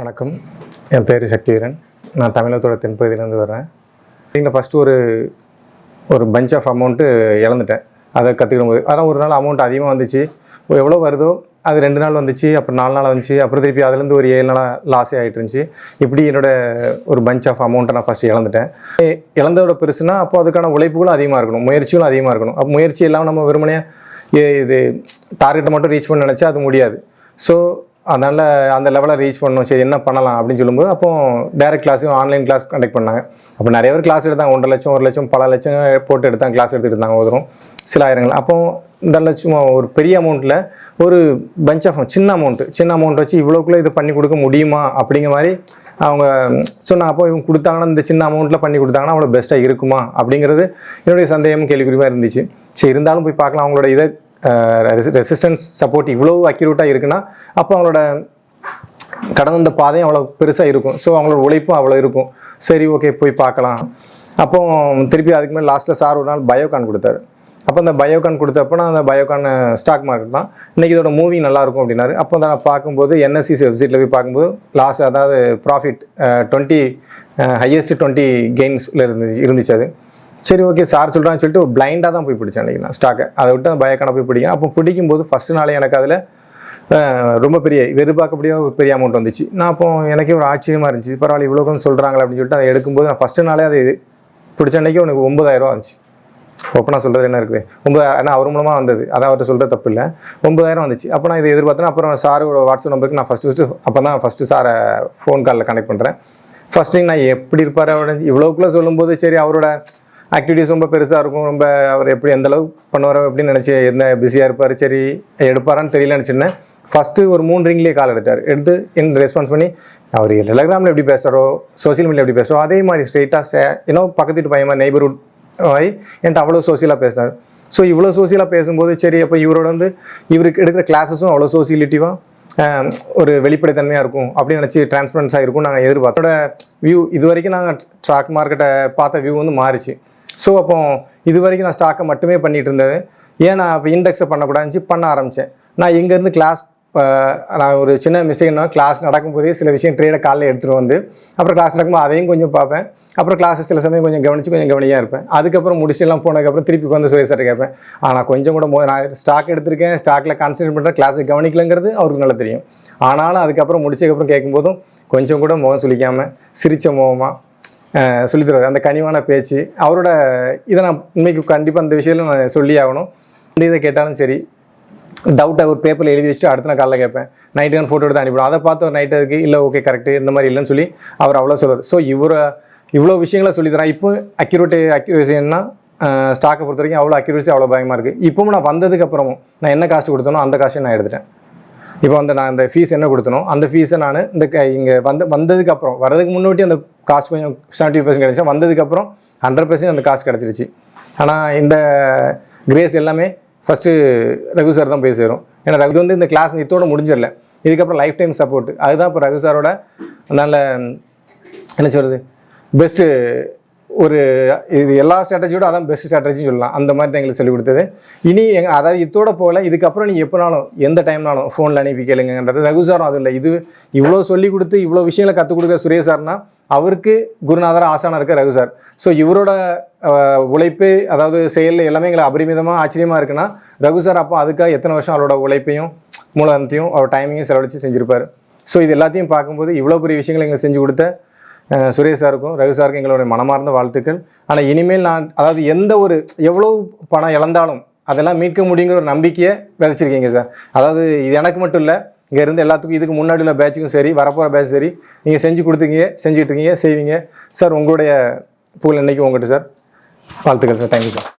வணக்கம். என் பேர் சக்திவீரன். நான் தமிழகத்தோட தென்பகுதியிலேருந்து வர்றேன். நீங்கள் ஃபஸ்ட்டு ஒரு ஒரு பஞ்ச் ஆஃப் அமௌண்ட்டு இழந்துட்டேன். அதை கற்றுக்கிடும் போது. ஆனால் ஒரு நாள் அமௌண்ட் அதிகமாக வந்துச்சு. எவ்வளோ வருதோ அது ரெண்டு நாள் வந்துச்சு அப்புறம் நாலு நாள் வந்துச்சு அப்புறம் திருப்பி அதுலேருந்து ஒரு ஏழு நாளாக லாஸே ஆகிட்டு இருந்துச்சு. இப்படி என்னோடய ஒரு பஞ்ச் ஆஃப் அமௌண்ட்டை நான் ஃபஸ்ட்டு இழந்துட்டேன். இழந்ததோட பெருசுனா அப்போ அதுக்கான உழைப்புகளும் அதிகமாக இருக்கணும். முயற்சிகளும் அதிகமாக இருக்கணும். அப்போ முயற்சி எல்லாம் நம்ம வெறுமனையாக இது டார்கெட்டை மட்டும் ரீச் பண்ண நினச்சா அது முடியாது. ஸோ அதனால் அந்த லெவலில் ரீச் பண்ணணும். சரி என்ன பண்ணலாம் அப்படின்னு சொல்லும்போது அப்போ டேரக்ட் கிளாஸும் ஆன்லைன் கிளாஸ் கண்டக்ட் பண்ணாங்க. அப்போ நிறைய பேர் கிளாஸ் எடுத்தாங்க. ஒன்றரை லட்சம் ஒரு லட்சம் பல லட்சம் போட்டு எடுத்தாங்க. கிளாஸ் எடுத்துகிட்டு இருந்தாங்க ஒருத்தரும் சில ஆயிரங்கள். அப்போ இந்த லட்சம் ஒரு பெரிய அமௌண்ட்டில் ஒரு பஞ்ச் ஆஃப் சின்ன அமௌண்ட்டு சின்ன அமௌண்ட் வச்சு இவ்வளோக்குள்ளே இது பண்ணி கொடுக்க முடியுமா அப்படிங்கிற மாதிரி அவங்க சொன்னால் அப்போ இவங்க கொடுத்தாங்கன்னா இந்த சின்ன அமௌண்ட்டில் பண்ணி கொடுத்தாங்கன்னா அவ்வளோ பெஸ்ட்டாக இருக்குமா அப்படிங்கிறது என்னுடைய சந்தேகம் கேள்விக்குறிவாக இருந்துச்சு. சரி இருந்தாலும் போய் பார்க்கலாம். அவங்களோட இதை ரெசிஸ்டன்ஸ் சப்போர்ட் இவ்வளோ அக்யூரேட்டாக இருக்குன்னா அப்போ அவங்களோட கடந்த அந்த பாதையும் அவ்வளோ பெருசாக இருக்கும். ஸோ அவங்களோட உழைப்பும் அவ்வளோ இருக்கும். சரி ஓகே போய் பார்க்கலாம். அப்போ திருப்பி அதுக்கு மேலே லாஸ்ட்டில் சார் ஒரு நாள் பயோகான் கொடுத்தாரு. அப்போ அந்த பயோகான் கொடுத்தப்போ நான் அந்த பயோகான் ஸ்டாக் மார்க்கெட் தான். இன்றைக்கி இதோட மூவி நல்லாயிருக்கும் அப்படின்னாரு. அப்போ தான் நான் பார்க்கும்போது என்எஸ்சி வெப்சைட்டில் போய் பார்க்கும்போது லாஸ்ட் அதாவது ப்ராஃபிட் டுவெண்ட்டி ஹையஸ்ட் டுவெண்ட்டி கெயின்ஸில் இருந்துச்சு இருந்துச்சு அது. சரி ஓகே சார் சொல்கிறான்னு சொல்லிட்டு ஒரு பிளைண்டாக தான் போய் பிடிச்சேன் அன்றைக்கி நான் ஸ்டாக்கை அதை விட்டு அந்த பயக்கான போய் பிடிக்கும் அப்போ பிடிக்கும்போது ஃபஸ்ட்டு நாளே எனக்கு அதில் ரொம்ப பெரிய இது ஒரு பெரிய அமௌண்ட் வந்துச்சு. நான் அப்போ எனக்கே ஒரு ஆச்சரியமாக இருந்துச்சு பரவாயில்ல இவ்வளோக்குன்னு சொல்கிறாங்களே அப்படின்னு சொல்லிட்டு அதை எடுக்கும்போது நான் ஃபஸ்ட்டு நாளே அது பிடிச்ச அன்னைக்கு உனக்கு ஒன்பதாயிரம் வந்துச்சு. நான் சொல்கிறது என்ன இருக்குது? ஒன்பதாயிரம் ஏன்னா அவர் மூலமாக வந்தது. அதான் அவர்கிட்ட சொல்கிற தப்பு இல்லை. ஒன்பதாயிரம் வந்துச்சு. அப்போ நான் இதை எதிர்பார்த்தேன். அப்புறம் சாரோட வாட்ஸ்அப் நம்பருக்கு நான் ஃபஸ்ட்டு ஃபஸ்ட்டு அப்போ தான் ஃபஸ்ட்டு சாரை ஃபோன் காலில் கனெக்ட் பண்ணுறேன் ஃபஸ்ட்டு நான் எப்படி இருப்பார் அவரோட இவ்வளோக்குள்ளே சொல்லும்போது சரி அவரோட ஆக்டிவிட்டிஸ் ரொம்ப பெருசாக இருக்கும். ரொம்ப அவர் எப்படி எந்த அளவுக்கு பண்ணுவாரோ அப்படின்னு நினச்சி என்ன பிஸியாக இருப்பார் சரி எடுப்பாரான்னு தெரியல நினச்சிருந்தேன். ஃபஸ்ட்டு ஒரு மூணு ரிங்லேயே கால் எடுத்தார். எடுத்து என் ரெஸ்பான்ஸ் பண்ணி அவர் டெலகிராமில் எப்படி பேசுகிறோ சோஷியல் மீடியா எப்படி பேசுகிறோ அதே மாதிரி ஸ்ட்ரெயிட்டாக ஏன்னா பக்கத்து வீட்டு பையன் நெய்பர்ஹுட் மாதிரி என்கிட்ட அவ்வளோ சோசியலாக பேசினார். ஸோ இவ்வளோ சோசியலாக பேசும்போது சரி அப்போ இவரோட வந்து இவருக்கு எடுக்கிற கிளாஸஸும் அவ்வளோ சோசியலிட்டிவாக ஒரு வெளிப்படைத்தன்மையாக இருக்கும் அப்படின்னு நினச்சி டிரான்ஸ்பரன்ஸாக இருக்கும் நாங்கள் எதிர்பார்த்தோட வியூ இது வரைக்கும் நாங்கள் ஸ்டாக் மார்க்கெட்டை பார்த்த வியூ வந்து மாறிச்சு. ஸோ அப்போ இது வரைக்கும் நான் ஸ்டாக்கை மட்டுமே பண்ணிகிட்டு இருந்தது. ஏன் நான் இப்போ இண்டெக்ஸை பண்ணக்கூடாதுன்னு பண்ண ஆரம்பித்தேன் நான் இங்கேருந்து கிளாஸ் நான் ஒரு சின்ன மிஸ்டேக்னா கிளாஸ் நடக்கும்போதே சில விஷயம் ட்ரேடை காலையில் எடுத்துகிட்டு வந்து அப்புறம் கிளாஸ் நடக்கும்போது அதையும் கொஞ்சம் பார்ப்பேன். அப்புறம் கிளாஸ் சில சமயம் கொஞ்சம் கவனித்து கொஞ்சம் கவனியாக இருப்பேன். அதுக்கப்புறம் முடிச்சுலாம் போனதுக்கப்புறம் திருப்பி வந்து சுய சார் கேட்பேன். ஆனால் கொஞ்சம் கூட மோ நான் ஸ்டாக் எடுத்திருக்கேன். ஸ்டாக்கில் கான்சன்ட்ரேட் பண்ணுறேன் கிளாஸை கவனிக்கலங்கிறது அவருக்கு நல்லா தெரியும். ஆனாலும் அதுக்கப்புறம் முடிச்சதுக்கப்புறம் கேட்கும்போதும் கொஞ்சம் கூட முகம் சுளிக்காமல் சிரிச்ச முகமாக சொல்லித்தருவார். அந்த கனிவான பேச்சு அவரோட இதை நான் உண்மைக்கு கண்டிப்பாக அந்த விஷயத்தில் நான் சொல்லி ஆகணும். இந்த இதை கேட்டாலும் சரி டவுட்டை ஒரு பேப்பரில் எழுதி வச்சுட்டு அடுத்த நாள் காலைல கேட்பேன். நைட்டு ஃபோட்டோ எடுத்து அனுப்பிடும் அதை பார்த்து ஒரு நைட்டு அதுக்கு இல்லை ஓகே கரெக்டு இந்த மாதிரி இல்லைன்னு சொல்லி அவர் அவ்வளோ சொல்லுவார். ஸோ இவரை இவ்வளோ விஷயங்களை சொல்லி தரேன். இப்போ அக்யூரேட் அக்யூரேசின்னா ஸ்டாக்கை பொறுத்த வரைக்கும் அவ்வளோ அக்யூரேசி அவ்வளோ பயமாக இருக்குது இப்போவும் நான் வந்ததுக்கப்புறமும் நான் என்ன காசு கொடுத்தனோ அந்த காசையும் நான் எடுத்துட்டேன். இப்போ வந்து நான் அந்த ஃபீஸ் என்ன கொடுத்தனோ அந்த ஃபீஸை நான் இந்த இங்கே வந்து வந்ததுக்கு அப்புறம் வரதுக்கு முன்னாடி அந்த காசு கொஞ்சம் செவன்ட்டி பர்சன்ட் கிடச்சா வந்ததுக்கப்புறம் ஹண்ட்ரட் பர்சன்ட் அந்த காசு கிடச்சிருச்சு. ஆனால் இந்த கிரேஸ் எல்லாமே ஃபஸ்ட்டு ரகு சார் தான் போய் சேரும். ஏன்னா ரகு வந்து இந்த கிளாஸ் இதோட முடிஞ்சிடல. இதுக்கப்புறம் லைஃப் டைம் சப்போர்ட் அதுதான் இப்போ ரகு சாரோட நல்ல என்ன சொல்கிறது பெஸ்ட்டு ஒரு இது எல்லா ஸ்ட்ராட்டஜியோட அதான் பெஸ்ட் ஸ்ட்ராட்டஜின்னு சொல்லலாம். அந்த மாதிரி தான் எங்களுக்கு சொல்லிக் கொடுத்தது. இனி எங்க அதாவது இதோட போகல இதுக்கப்புறம் நீ எப்போனாலும் எந்த டைம்னாலும் ஃபோனில் அனுப்பி கேளுங்கன்றது ரகுசாரம் அது இல்லை. இது இவ்வளோ சொல்லி கொடுத்து இவ்வளோ விஷயங்களை கற்றுக் கொடுக்குற சுரேஷ் சார்னா அவருக்கு குருநாதர் ஆசானாக இருக்க ரகு சார். ஸோ இவரோட உழைப்பு அதாவது செயல் எல்லாமே எங்களை அபரிமிதமாக ஆச்சரியமாக இருக்குன்னா ரகு சார் அப்போ அதுக்காக எத்தனை வருஷம் அவரோட உழைப்பையும் மூலதனத்தையும் அவர் டைமிங்கையும் செலவழித்து செஞ்சுருப்பார். ஸோ இது எல்லாத்தையும் பார்க்கும்போது இவ்வளோ பெரிய விஷயங்களை எங்களுக்கு செஞ்சு கொடுத்த சுரேஷ் சாருக்கும் ரகு சாருக்கும் எங்களுடைய மனமார்ந்த வாழ்த்துக்கள். ஆனால் இனிமேல் நான் அதாவது எந்த ஒரு எவ்வளோ பணம் இழந்தாலும் அதெல்லாம் மீட்க முடியுங்கிற ஒரு நம்பிக்கையை விதைச்சிருக்கீங்க சார். அதாவது இது எனக்கு மட்டும் இல்லை இங்கே இருந்து எல்லாத்துக்கும் இதுக்கு முன்னாடி உள்ள பேட்சுக்கும் சரி வரப்போகிற பேட்ச் சரி நீங்கள் செஞ்சு கொடுத்துருக்கீங்க செஞ்சுட்டு இருக்கீங்க செய்வீங்க. சார் உங்களுடைய புகழ் என்றைக்கும் உங்கள்கிட்ட சார் வாழ்த்துக்கள் சார் தேங்க்யூ சார்